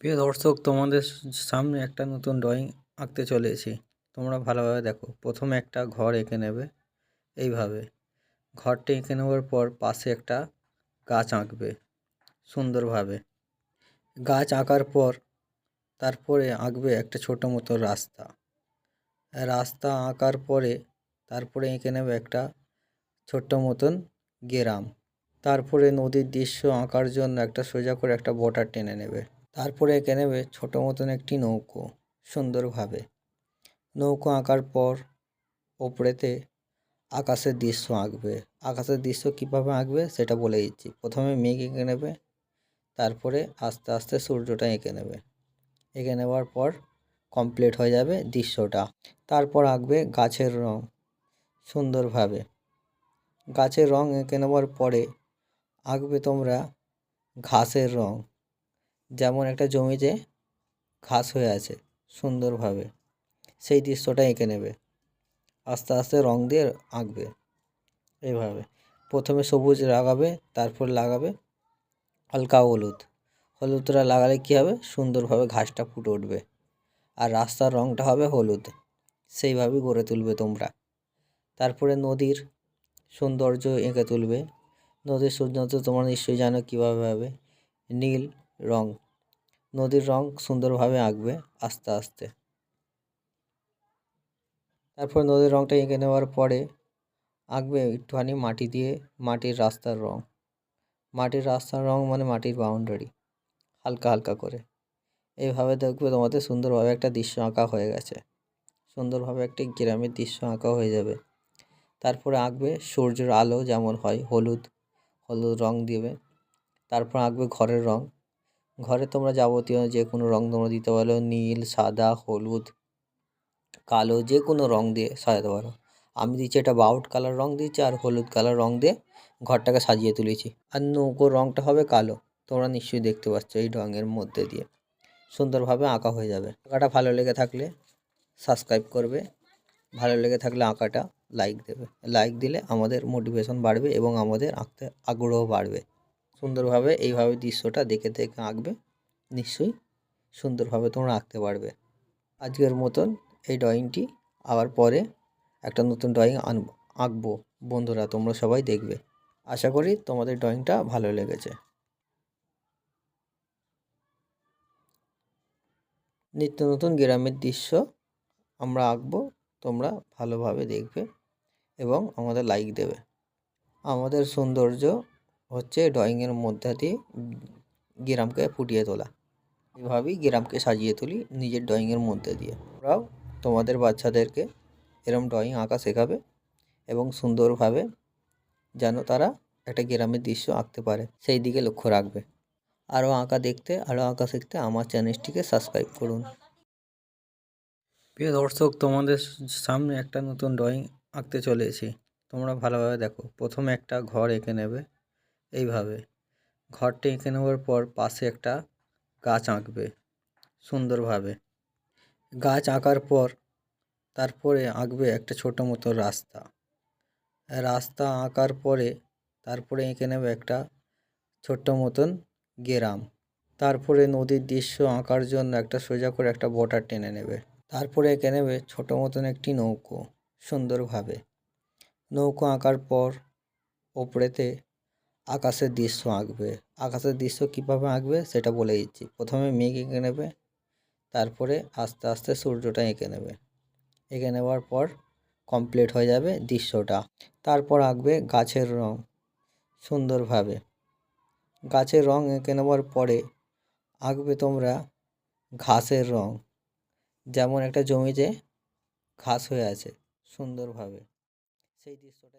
প্রিয় দর্শক, তোমাদের সামনে একটা নতুন ড্রয়িং আঁকতে চলেছি। তোমরা ভালোভাবে দেখো, প্রথমে একটা ঘর এঁকে নেবে এইভাবে। ঘরটি এঁকে নেওয়ার পর পাশে একটা গাছ আঁকবে সুন্দরভাবে। গাছ আঁকার পর তারপরে আঁকবে একটা ছোটো মতো রাস্তা। রাস্তা আঁকার পরে তারপরে এঁকে নেবে একটা ছোট্ট মতন গ্রাম। তারপরে নদীর দৃশ্য আঁকার জন্য একটা সোজা করে একটা বর্ডার টেনে নেবে। তারপরে এঁকে নেবে ছোটো মতন একটি নৌকো সুন্দরভাবে নৌকো আঁকার পর ওপরেতে আকাশের দৃশ্য আঁকবে। আকাশের দৃশ্য কীভাবে আঁকবে সেটা বলে দিচ্ছি। প্রথমে মেঘ এঁকে নেবে, তারপরে আস্তে আস্তে সূর্যটা এঁকে নেবে। এঁকে নেওয়ার পর কমপ্লিট হয়ে যাবে দৃশ্যটা। তারপর আঁকবে গাছের রং সুন্দরভাবে গাছের রং এঁকে নেওয়ার পরে আঁকবে তোমরা ঘাসের রং। যেমন একটা জমিতে ঘাস হয়ে আছে সুন্দরভাবে, সেই দৃশ্যটা এঁকে নেবে। আস্তে আস্তে রং দিয়ে আঁকবে এইভাবে প্রথমে সবুজ লাগাবে, তারপর লাগাবে হালকা হলুদ। হলুদটা লাগালে কী হবে? সুন্দরভাবে ঘাসটা ফুটে উঠবে। আর রাস্তার রংটা হবে হলুদ। সেইভাবেই গড়ে তুলবে তোমরা। তারপরে নদীর সৌন্দর্য এঁকে তুলবে। নদীর সৌন্দর্য তোমরা নিশ্চয়ই জানো কীভাবে হবে। নীল রং, নদীর রং সুন্দরভাবে আঁকবে আস্তে আস্তে। তারপর নদীর রংটা এঁকে নেওয়ার পরে আঁকবে একটুখানি মাটি দিয়ে, মাটির রাস্তার রং। মাটির রাস্তার রং মানে মাটির বাউন্ডারি হালকা হালকা করে। এইভাবে দেখবে তোমাদের সুন্দরভাবে একটা দৃশ্য আঁকা হয়ে গেছে। সুন্দরভাবে একটি গ্রামের দৃশ্য আঁকা হয়ে যাবে। তারপরে আঁকবে সূর্যের আলো যেমন হয়, হলুদ হলুদ রং দিবে। তারপর আঁকবে ঘরের রং ঘরে তোমরা যাবতীয় যে কোনো রং তোমরা দিতে পারো, নীল, সাদা, হলুদ, কালো, যে কোনো রং দিয়ে সাজাতে পারো। আমি দিচ্ছি এটা বাউট কালার রং দিচ্ছি আর হলুদ কালার রং দিয়ে ঘরটাকে সাজিয়ে তুলেছি। আর নৌকোর রংটা হবে কালো। তোমরা নিশ্চয়ই দেখতে পাচ্ছ এই রঙের মধ্যে দিয়ে। সুন্দরভাবে আঁকা হয়ে যাবে। আঁকাটা ভালো লেগে থাকলে সাবস্ক্রাইব করবে। ভালো লেগে থাকলে আঁকাটা লাইক দেবে। লাইক দিলে আমাদের মোটিভেশন বাড়বে এবং আমাদের আঁকতে আগ্রহ বাড়বে। সুন্দরভাবে এইভাবে দৃশ্যটা দেখে দেখে আঁকবে, নিশ্চয়ই সুন্দরভাবে তোমরা আঁকতে পারবে। আজকের মতন এই ড্রয়িংটি আবার পরে একটা নতুন ড্রয়িং আনব, আঁকবো। বন্ধুরা, তোমরা সবাই দেখবে। আশা করি তোমাদের ড্রয়িংটা ভালো লেগেছে। নিত্য নতুন গ্রামের দৃশ্য আমরা আঁকবো, তোমরা ভালোভাবে দেখবে এবং আমাদের লাইক দেবে। আমাদের সৌন্দর্য হচ্ছে ড্রয়িংয়ের মধ্যে দিয়ে গ্রামকে ফুটিয়ে তোলা। এভাবেই গ্রামকে সাজিয়ে তুলি নিজের ড্রয়িংয়ের মধ্যে দিয়ে। ওরাও তোমাদের বাচ্চাদেরকে এরম ড্রয়িং আঁকা শেখাবে এবং সুন্দরভাবে যেন তারা একটা গ্রামের দৃশ্য আঁকতে পারে, সেই দিকে লক্ষ্য রাখবে। আরও আঁকা দেখতে, আরও আঁকা শিখতে আমার চ্যানেলটিকে সাবস্ক্রাইব করুন। প্রিয় দর্শক, তোমাদের সামনে একটা নতুন ড্রয়িং আঁকতে চলেছি। তোমরা ভালোভাবে দেখো, প্রথমে একটা ঘর এঁকে নেবে। এইভাবে। ঘরটি এঁকে নেওয়ার পর পাশে একটা গাছ আঁকবে সুন্দরভাবে। গাছ আঁকার পর তারপরে আঁকবে একটা ছোটো মতো রাস্তা। রাস্তা আঁকার পরে তারপরে এঁকে নেবে একটা ছোট্ট মতন গ্রাম। তারপরে নদীর দৃশ্য আঁকার জন্য একটা সোজা করে একটা বর্ডার টেনে নেবে। তারপরে এঁকে নেবে ছোটো মতন একটি নৌকো সুন্দরভাবে। নৌকো আঁকার পর ওপরেতে আকাশের দৃশ্য আঁকবে। আকাশের দৃশ্য কীভাবে আঁকবে সেটা বলে দিচ্ছি। প্রথমে মেঘ এঁকে নেবে, তারপরে আস্তে আস্তে সূর্যটা এঁকে নেবে। এঁকে নেওয়ার পর কমপ্লিট হয়ে যাবে দৃশ্যটা। তারপর আঁকবে গাছের রং সুন্দরভাবে। গাছের রং এঁকে নেওয়ার পরে আঁকবে তোমরা ঘাসের রং। যেমন একটা জমিতে ঘাস হয়ে আছে সুন্দরভাবে। সেই দৃশ্যটা